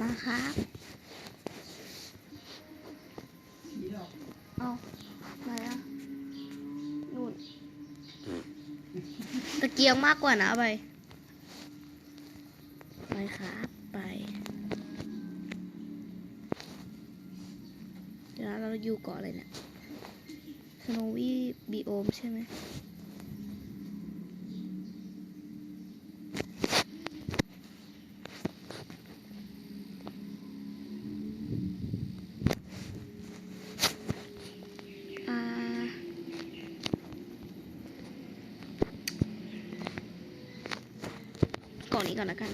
มาครับเอาไหนอะนู่นตะเกียงมากกว่านะไปไปครับไป เดี๋ยวเราอยู่เกาะอะไรเนี่ยสโนวี่บีโอมใช่ไหม นี้ก่อนละกัน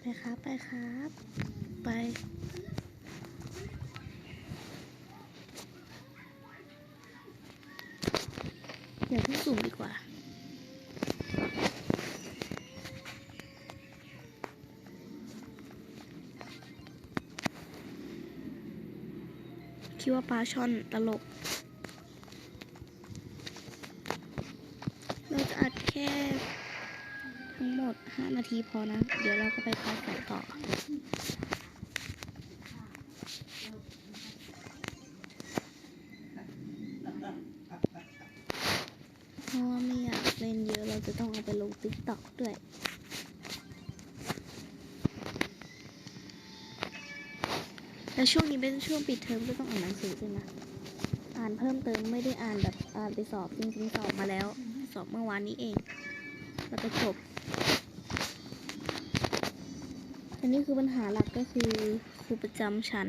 ไปครับ ไปครับ ไปอย่าเพิ่งสุ่มดีกว่า คิดว่าปลาช่อนตลก เราจะอัดแค่ทั้งหมด 5 นาทีพอนะ เดี๋ยวเราก็ไปพักกันต่อเพราะว่าไม่อยากเล่นเยอะเราจะต้องเอาไปลงติ๊กต็อกด้วย แล้วช่วงนี้เป็นช่วงปิดเทอมก็ต้องอ่านหนังสือด้วยนะ อ่านเพิ่มเติมไม่ได้อ่านแบบอ่านไปสอบจริงๆสอบมาแล้ว สอบเมื่อวานนี้เองแล้วก็จบอันนี้คือปัญหาหลักก็คือครูประจำชั้น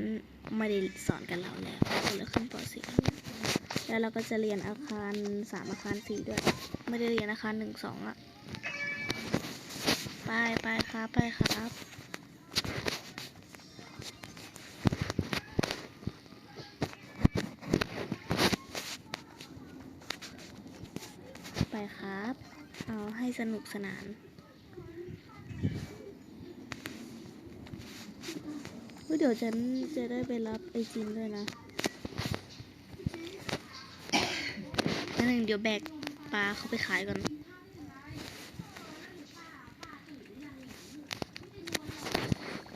ไม่ได้สอนกันเราแล้วก็เลยขึ้นป .4 แล้วเราก็จะเรียนอาคารสามอาคารสี่ด้วย ไม่ได้เรียนอาคารหนึ่งสองอะไปไปครับไปครับ ไปครับ เอาให้สนุกสนานเฮ้ยเดี๋ยวฉันจะได้ไปรับไอจินด้วยนะอันหนึ่งเดี๋ยวแบกปลาเขาไปขายก่อน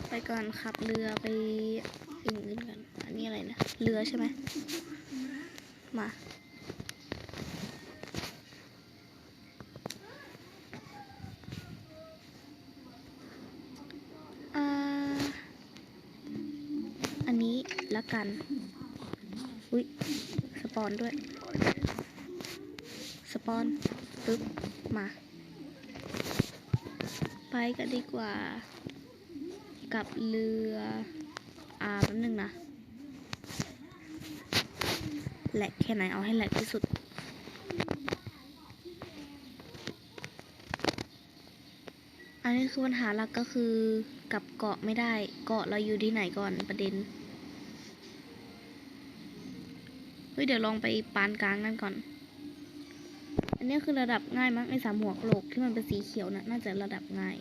ไปก่อนขับเรือไปอื่นๆกัน อันนี้อะไรนะ เรือใช่ไหม มา อันนี้ ละกัน อุ๊ยสปอนด้วย สปอนปึ๊บ มา ไปกันดีกว่า กับเรือ อ่าแป๊บนึงนะแหลกแค่ไหนเอาให้แหลกที่สุด อันนี้คือปัญหาหลักก็คือกลับเกาะไม่ได้ เกาะเราอยู่ที่ไหนก่อนประเด็น เฮ้ยเดี๋ยวลองไปปานกลางนั่นก่อน อันนี้คือระดับง่ายมั้งไอสามหัวโลกที่มันเป็นสีเขียวน่ะน่าจะระดับง่าย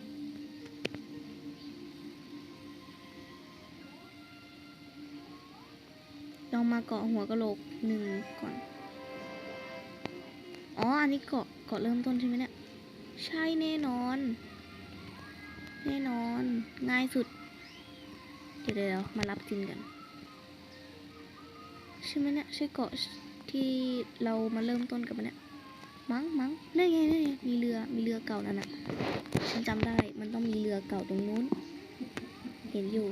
ลองมาเกาะหัวกะโหลกหนึ่งก่อน อ๋อ อันนี้เกาะเกาะเริ่มต้นใช่ไหมเนี่ย ใช่แน่นอน แน่นอน ง่ายสุด เดี๋ยวเดี๋ยวมารับจินกัน ใช่ไหมเนี่ยใช่เกาะที่เรามาเริ่มต้นกับมันเนี่ยมั้งมั้งนั่นไงนั่นไงมีเรือมีเรือเก่านั่นน่ะฉันจำได้มันต้องมีเรือเก่าตรงนู้น เห็นอยู่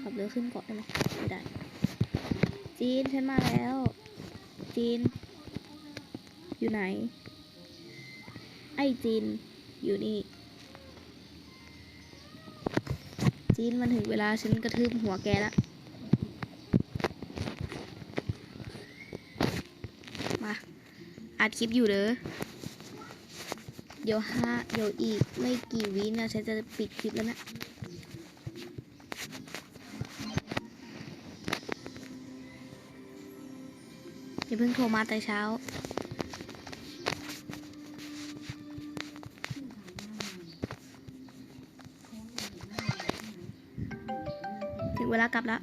ขับเรือขึ้นเกาะได้ไหมไม่ได้ จีนฉันมาแล้ว จีน อยู่ไหน ไอ้จีน อยู่นี่ จีนมันถึงเวลาฉันกระทืบหัวแกแล้ว มา อัดคลิปอยู่เด้อเดี๋ยวห้าเดี๋ยวอีกไม่กี่วินะฉันจะปิดคลิปแล้วนะอย่าเพิ่งโทรมาแต่เช้า ถึงเวลากลับแล้ว